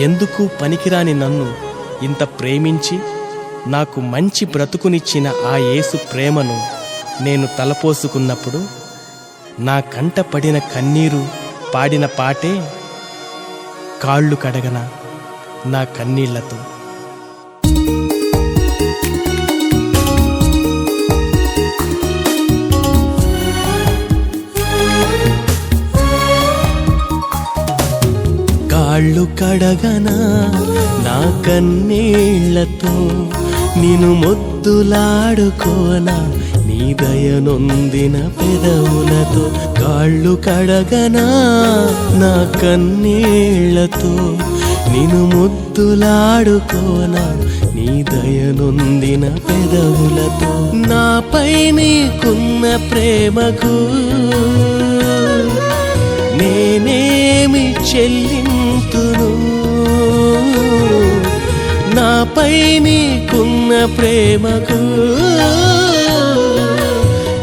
ఎందుకు పనికిరాని నన్ను ఇంత ప్రేమించి నాకు మంచి బ్రతుకునిచ్చిన ఆ యేసు ప్రేమను నేను తలపోసుకున్నప్పుడు నా కంట పడిన కన్నీరు పాడిన పాటే కాళ్ళు కడగన నా కన్నీళ్ళతో. కళ్ళు కడగనా? నా కన్నీళ్ళతో నిన్ను మొద్దులాడుకోనా? నీ దయనొందిన పెదవులతో కాళ్ళు కడగనా? నా కన్నీళ్ళతో నిన్ను ముద్దులాడుకోనా? నీ దయనొందిన పెదవులతో నాపై నీకున్న ప్రేమకు నేనేమి చెల్లింతును? నాపై నీకున్న ప్రేమకు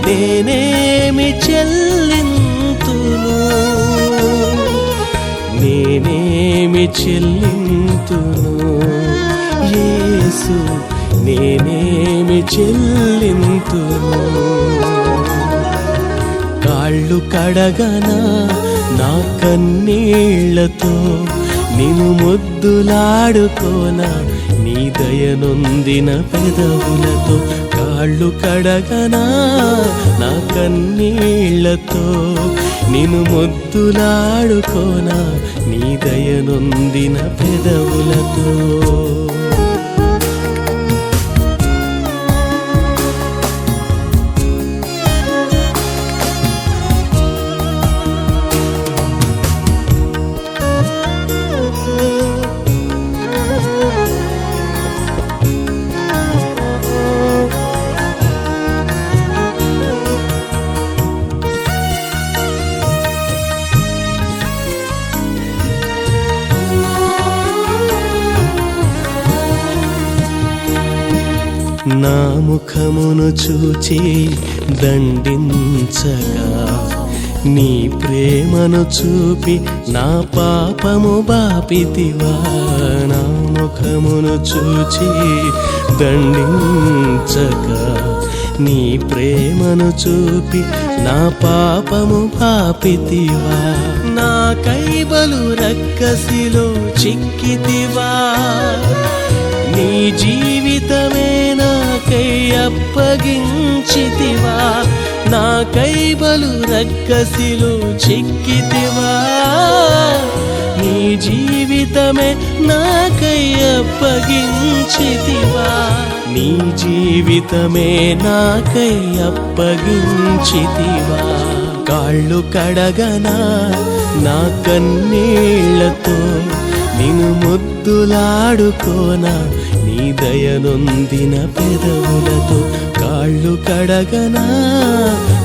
నేనేమి చెల్లింతును? నేనేమి చెల్లింతును? యేసు నేనేమి చెల్లింతును? కాళ్ళు కడగనా? నా కన్నీళ్ళతో నిన్ను ముద్దులాడుకోన నీ దయనొందిన పెదవులతో కాళ్ళు కడగనా నా కన్నీళ్ళతో నిన్ను ముద్దులాడుకోన నీ దయనొందిన పెదవులతో. నా ముఖమును చూచి దండించగా నీ ప్రేమను చూపి నా పాపము బాపితివా. నా ముఖమును చూచి దండించగా నీ ప్రేమను చూపి నా పాపము పాపితివా నా కైబలు రక్కసిలో చిక్కితివా. నీ జీవితమేనా నాకై అప్పగించితివా నాకై బలు రక్కసిలు చిక్కితివా. నీ జీవితమే నాకై అప్పగించితివా నీ జీవితమే నాకై అప్పగించితివా. కాళ్ళు కడగనా నా కన్నీళ్ళతో నిను ముద్దులాడుకోన? నీ దయనొందిన పెదవులతో కాళ్ళు కడగనా?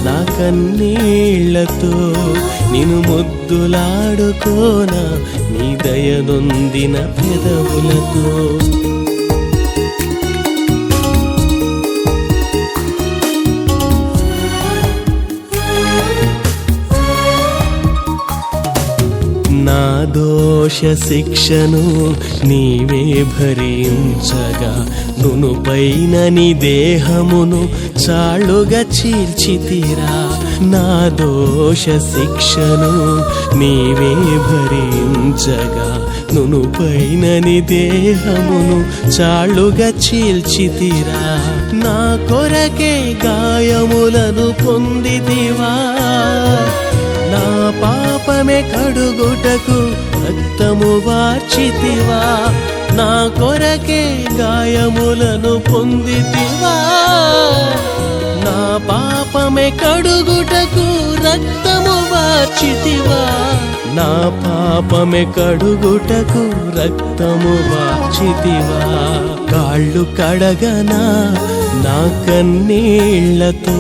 నా కన్నీళ్ళతో నిను ముద్దులాడుకోన? నీ దయనొందిన పెదవులతో దోష శిక్షను నీవే భరించగా. నునుపైన నీ దేహమును చాళ్ళుగా చీల్చితిరా. నా దోష శిక్షను నీవే భరించగా. నునుపైన నీ దేహమును చాళ్ళుగా చీల్చితిరా. నా కొరకే గాయములను పొందితివా. నా పాపమే కడుగుటకు రక్తము వార్చితివా? నా కొరకే గాయములను పొందితివా? నా పాపమే కడుగుటకు రక్తము వార్చితివా? నా పాపమే కడుగుటకు రక్తము వార్చితివా? కాళ్ళు కడగనా నా కన్నీళ్ళతో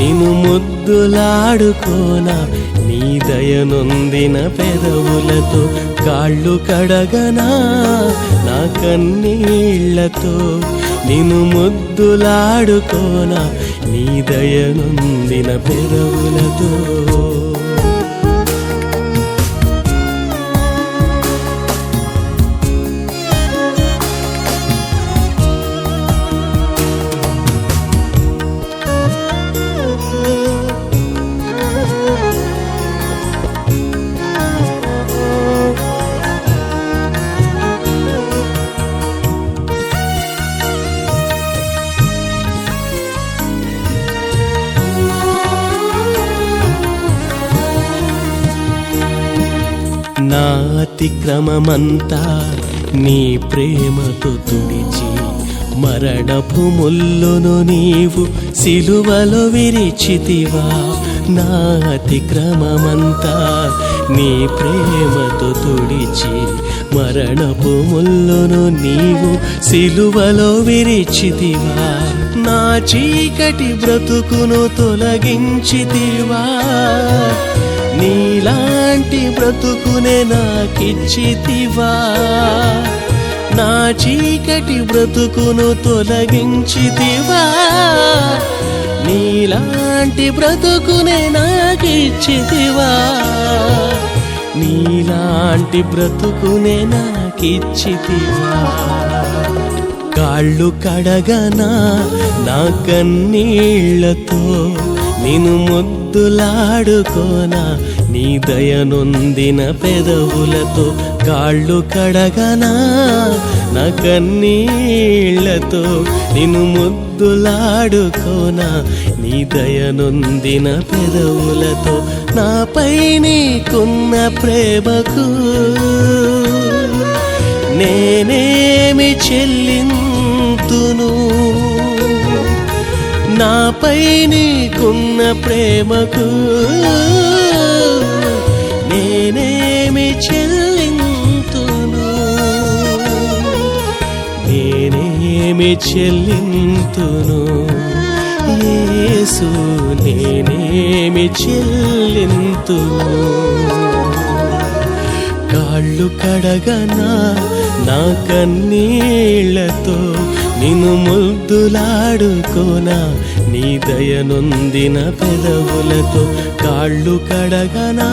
నిను ముద్దులాడుకోనా? నీ దయనొందిన పెదవులతో కాళ్ళు కడగనా? నా కన్నీళ్ళతో నిను ముద్దులాడుకోనా? నీ దయనొందిన పెదవులతో. నా అతిక్రమమంతా నీ ప్రేమతో తుడిచి మరణపు ముల్లును నీవు సిలువలో విరిచితివా. నా అతిక్రమమంతా నీ ప్రేమతో తుడిచి మరణపు ముల్లును నీవు సిలువలో విరిచితివా. నా చీకటి బ్రతుకును తొలగించితివా. నీలాంటి బ్రతుకునే నాకిచ్చితివా? నా చీకటి బ్రతుకును తొలగించితివా? నీలాంటి బ్రతుకునే నాకిచ్చితివా? నీలాంటి బ్రతుకునే నాకిచ్చితివా? కాళ్ళు కడగనా నా కన్నీళ్ళతో? నేను ముద్దులాడుకోనా నీ దయనొందిన పెదవులతో కాళ్ళు కడగనా? నా కన్నీళ్ళతో నిన్ను ముద్దులాడుకోనా? నీ దయనొందిన పెదవులతో నాపై నీకున్న ప్రేమకు నేనేమి చెల్లింతును? నాపై నీకున్న ప్రేమకు చెల్లింతును. యేసు నేనేమి చెల్లింతును. కాళ్ళు కడగనా నా కన్నీళ్ళతో నిన్ను ముద్దులాడుకోనా? నీ దయనొందిన పెదవులతో కాళ్ళు కడగనా?